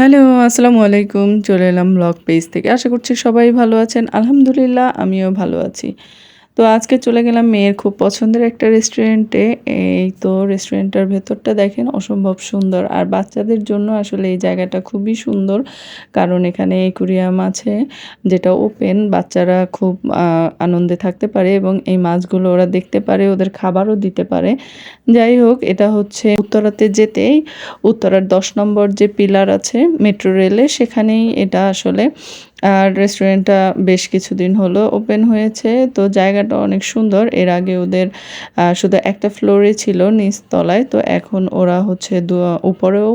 Hello, আসসালামু আলাইকুম। চলে এলাম ব্লগ পেজ থেকে। আশা করছি সবাই ভালো আছেন। আলহামদুলিল্লাহ, আমিও ভালো আছি। তো আজকে চলে গেলাম মেয়ের খুব পছন্দের একটা রেস্টুরেন্টে এই তো রেস্টুরেন্টটার ভেতরটা দেখেন, অসম্ভব সুন্দর। আর বাচ্চাদের জন্য আসলে এই জায়গাটা খুবই সুন্দর, কারণ এখানে একুরিয়াম আছে যেটা ওপেন বাচ্চারা খুব আনন্দে থাকতে পারে এবং এই মাছগুলো ওরা দেখতে পারে, ওদের খাবারও দিতে পারে। যাই হোক, এটা হচ্ছে উত্তরাতে যেতেই উত্তরার দশ নম্বর যে পিলার আছে মেট্রো রেলে সেখানেই এটা আসলে আর রেস্টুরেন্টটা বেশ কিছুদিন হলো ওপেন হয়েছে, তো জায়গাটা অনেক সুন্দর। এর আগে ওদের শুধু একটা ফ্লোরে ছিল নিচতলায়, তো এখন ওরা হচ্ছে উপরেও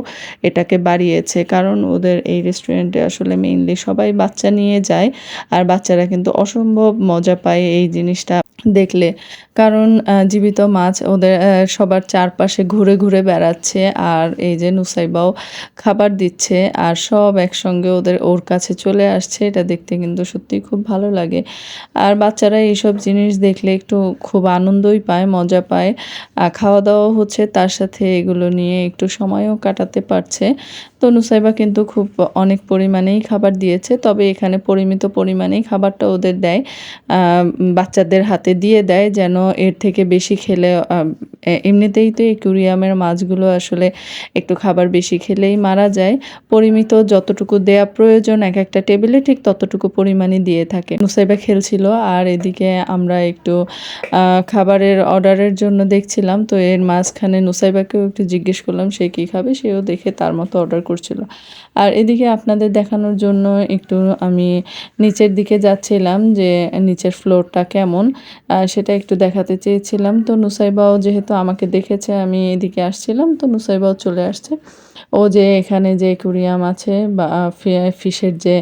এটাকে বাড়িয়েছে। কারণ ওদের এই রেস্টুরেন্টে আসলে মেইনলি সবাই বাচ্চা নিয়ে যায়, আর বাচ্চারা কিন্তু অসম্ভব মজা পায় এই জিনিসটা। দেখলে। কারণ জীবিত মাছ ওদের সবার চারপাশে ঘুরে ঘুরে বেড়াচ্ছে আর এই যে নুসাইবাও খাবার দিচ্ছে আর সব একসঙ্গে ওদের ওর কাছে চলে আসছে, এটা দেখতে কিন্তু সত্যি খুব ভালো লাগে। আর বাচ্চারা এইসব জিনিস দেখলে একটু খুব আনন্দই পায়, মজা পায়। আর খাওয়া দাওয়া হচ্ছে তার সাথে এগুলো নিয়ে একটু সময়ও কাটাতে পারছে। তো নুসাইবা কিন্তু খুব অনেক পরিমাণেই খাবার দিয়েছে, তবে এখানে পরিমিত পরিমাণেই খাবারটা ওদের দেয়। বাচ্চাদের হাতে দিয়ে দেয় যেন এর থেকে বেশি খেলে এমনিতেই তো একুরিয়ামের মাছগুলো আসলে একটু খাবার বেশি খেলেই মারা যায়। পরিমিত যতটুকু দেয়া প্রয়োজন এক একটা টেবিলে ঠিক ততটুকু পরিমাণই দিয়ে থাকে। নুসাইবা খেলছিল আর এদিকে আমরা একটু খাবারের অর্ডারের জন্য দেখছিলাম। তো এর মাঝখানে নুসাইবাকেও একটু জিজ্ঞেস করলাম, সে কী খাবে? সেও দেখে তার মতো অর্ডার করছিল। আর এদিকে আপনাদের দেখানোর জন্য একটু আমি নিচের দিকে যাচ্ছিলাম যে নিচের ফ্লোরটা কেমন। সেটা একটু দেখাতে চেয়েছিলাম। তো নুসাইবাও যেহেতু আমাকে দেখেছে, আমি এদিকে আসছিলাম, তো নুসাইবাও চলে আসছে। ও যে এখানে যে অ্যাকুরিয়াম আছে বা ফিশের যে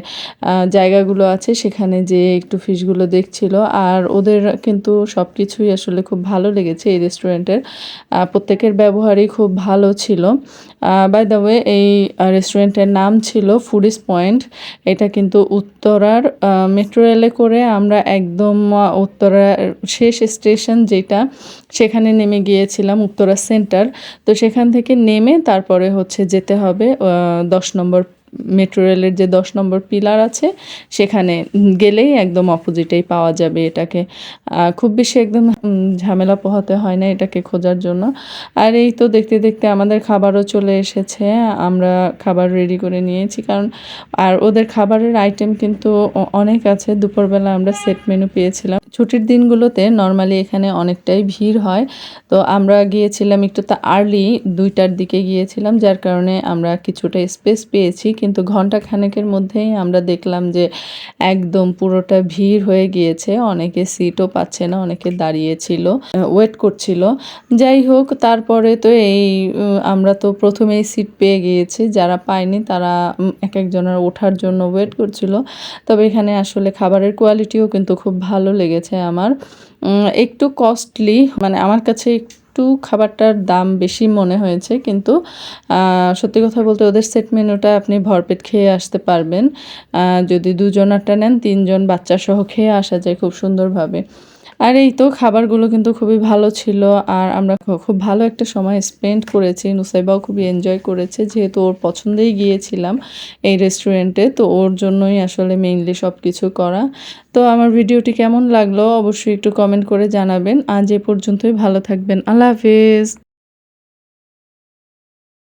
জায়গাগুলো আছে, সেখানে যে একটু ফিশগুলো দেখছিল। আর ওদের কিন্তু সব কিছুই আসলে খুব ভালো লেগেছে এই রেস্টুরেন্টের। প্রত্যেকের ব্যবহারই খুব ভালো ছিল। বাই দ্য ওয়ে এই রেস্টুরেন্টের নাম ছিল ফুডিস পয়েন্ট এটা কিন্তু উত্তরার মেট্রো রেলে করে আমরা একদম উত্তরার শেষ স্টেশন যেটা, সেখানে নেমে গিয়েছিলাম, উত্তরা সেন্টার। তো সেখান থেকে নেমে তারপরে হচ্ছে যেতে হবে দশ নম্বর মেট্রো রেলের যে দশ নম্বর পিলার আছে, সেখানে গেলেই একদম অপোজিটেই পাওয়া যাবে এটাকে। খুব বেশি একদম ঝামেলা পোহাতে হয় না এটাকে খোঁজার জন্য। আর এই তো দেখতে দেখতে আমাদের খাবারও চলে এসেছে, আমরা খাবার রেডি করে নিয়েছি, কারণ, আর ওদের খাবারের আইটেম কিন্তু অনেক আছে। দুপুরবেলা আমরা সেট মেনু পেয়েছিলাম। ছুটির দিনগুলোতে নর্মালি এখানে অনেকটাই ভিড় হয়। তো আমরা গিয়েছিলাম একটু তা আর্লি দুইটার দিকে গিয়েছিলাম, যার কারণে আমরা কিছুটা স্পেস পেয়েছি। কিন্তু ঘণ্টা খানেকের মধ্যেই আমরা দেখলাম যে একদম পুরোটা ভিড় হয়ে গিয়েছে। অনেকে সিটও পাচ্ছে না, অনেকে দাঁড়িয়েছিল ওয়েট করছিল। যাই হোক, তারপরে তো এই আমরা তো প্রথমেই সিট পেয়ে গিয়েছি। যারা পায়নি তারা এক একজনের ওঠার জন্য ওয়েট করছিল। তবে এখানে আসলে খাবারের কোয়ালিটিও কিন্তু খুব ভালো লেগেছে। আমার। একটু কস্টলি মানে আমার কাছে একটু খাবারটার দাম বেশি মনে হয়েছে, কিন্তু সত্যি কথা বলতে ওদের সেট মেনুটা আপনি ভরপেট খেয়ে আসতে পারবেন। যদি দুজনারটা নেন, তিনজন বাচ্চা সহ খেয়ে আসা যায় খুব সুন্দরভাবে। আর এই তো খাবারগুলো কিন্তু খুবই ভালো ছিল আর আমরা খুব ভালো একটা সময় স্পেন্ড করেছি। নুসাইবাও খুবই এনজয় করেছে, যেহেতু ওর পছন্দেই গিয়েছিলাম এই রেস্টুরেন্টে তো ওর জন্যই আসলে মেইনলি সব কিছু করা। তো আমার ভিডিওটি কেমন লাগল অবশ্যই একটু কমেন্ট করে জানাবেন। আজ এ পর্যন্তই, ভালো থাকবেন। আল্লাহ হাফিজ।